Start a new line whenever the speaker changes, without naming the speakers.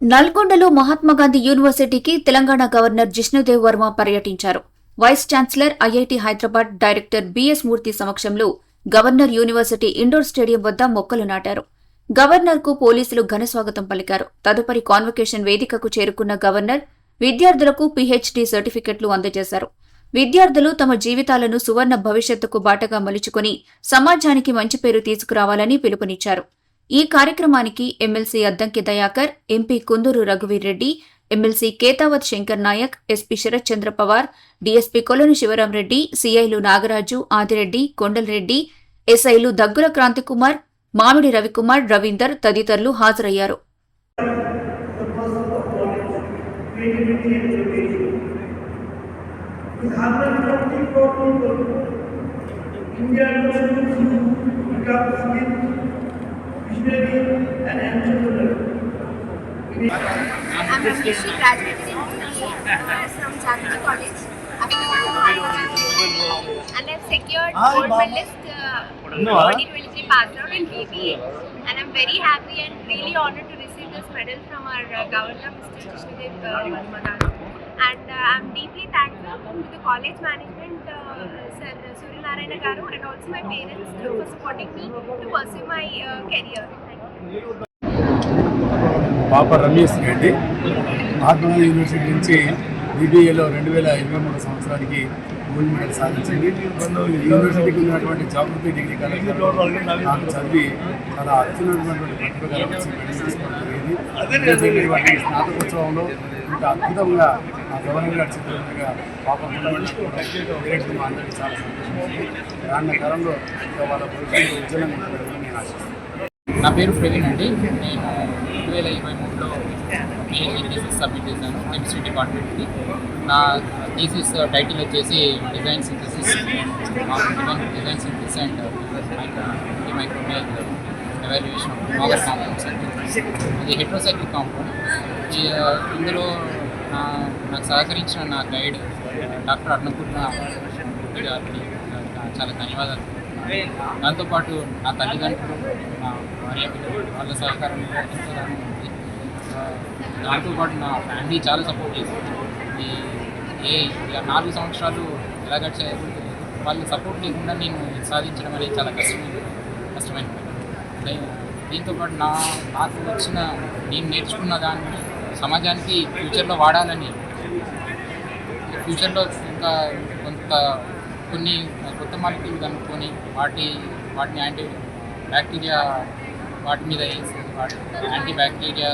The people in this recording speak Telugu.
నల్గొండలో మహాత్మాగాంధీ యూనివర్సిటీకి తెలంగాణ గవర్నర్ జిష్ణుదేవ్ వర్మ పర్యటించారు. Vice chancellor IIT Hyderabad director BS Murthy సమక్షంలో గవర్నర్ యూనివర్సిటీ ఇండోర్ స్టేడియం వద్ద మొక్కలు నాటారు. గవర్నర్కు పోలీసులు ఘన స్వాగతం పలికారు. తదుపరి కాన్వకేషన్ వేదికకు చేరుకున్న గవర్నర్ విద్యార్థులకు పీహెచ్డీ సర్టిఫికెట్లు అందజేశారు. విద్యార్థులు తమ జీవితాలను సువర్ణ భవిష్యత్తుకు బాటగా మలుచుకుని సమాజానికి మంచి పేరు తీసుకురావాలని పిలుపునిచ్చారు. ఈ కార్యక్రమానికి MLC Addanki Dayakar MP Kunduru రఘువీర్ Reddy MLC Ketavath Shankar Naik SP Sharath Chandra Pawar DSP Kolanu Sivaram Reddy సీఐలు Nagaraju Adireddy Kondal Reddy ఎస్ఐలు దగ్గుల క్రాంతికుమార్ మామిడి రవికుమార్ రవీందర్ తదితరులు హాజరయ్యారు.
India become Muslim, and entrepreneur.
I'm a recently graduated in from Jagati College. And I've secured gold medalist uh, 2023 passed out in BBA. And I'm very happy and really honored to receive this medal from our uh, governor, Mr. Krishnadev uh, And uh, I'm deeply thankful to the college management, uh, Sir Surya Narayana Garu, and also my parents uh, for supporting me to pursue my uh, career. Thank you.
పాప రమేష్ రెడ్డి మహాత్మా యూనివర్సిటీ నుంచి బీబీఏలో రెండు వేల ఇరవై మూడు సంవత్సరానికి గోల్డ్ మెడల్ సాధించింది. యూనివర్సిటీకి ఉన్నటువంటి జాగృతి డిగ్రీ కాలేజీలో నాకు చదివి చాలా అత్యున్నతమైనటువంటి ప్రతిభ కనబరిచి మెడల్ తీసుకోవడం జరిగింది. స్నాతకోత్సవంలో ఇంత అద్భుతంగా ఆ గవర్నర్ గారి చిత్రంగా పాప గోల్డ్ డైరెక్ట్ మా అందరికీ చాలా సంతోషం రానున్న కాలంలో వాళ్ళ భవిష్యత్తు ఉంటుందని నేను
నా పేరు ప్రవీణ్ అండి. నేను రెండు వేల ఇరవై మూడులో పిహెచ్డి థీసిస్ సబ్మిట్ చేశాను కెమిస్ట్రీ డిపార్ట్మెంట్కి నా థీసిస్ టైటిల్ వచ్చేసి design synthesis design synthesis and microbial evaluation ఆగర్ compounds అండి ఇది హెట్రోసైకిల్ కాంపౌండ్ ఇందులో నాకు సహకరించిన నా గైడ్ డాక్టర్ అన్నపూర్ణ గారికి చాలా ధన్యవాదాలు. దాంతోపాటు నా తల్లిదండ్రులు నా భార్య పిల్లలు వాళ్ళ సహకారం దాంతోపాటు నా ఫ్యామిలీ చాలా సపోర్ట్ చేసింది. ఈ ఏ నాలుగు సంవత్సరాలు ఎలా గడిచాయో వాళ్ళు వాళ్ళ సపోర్ట్ లేకుండా నేను సాధించడం అనేది చాలా కష్టమైన కష్టమైన దీంతోపాటు నా నాకు వచ్చిన నేను నేర్చుకున్న దాన్ని సమాజానికి ఫ్యూచర్లో వాడాలని ఫ్యూచర్లో ఇంకా కొంత కొన్ని కొత్త మాలిక్యూల్ కనుక్కొని వాటి వాటిని యాంటీ బ్యాక్టీరియా వాటి మీద వేసి వాటి యాంటీ బ్యాక్టీరియా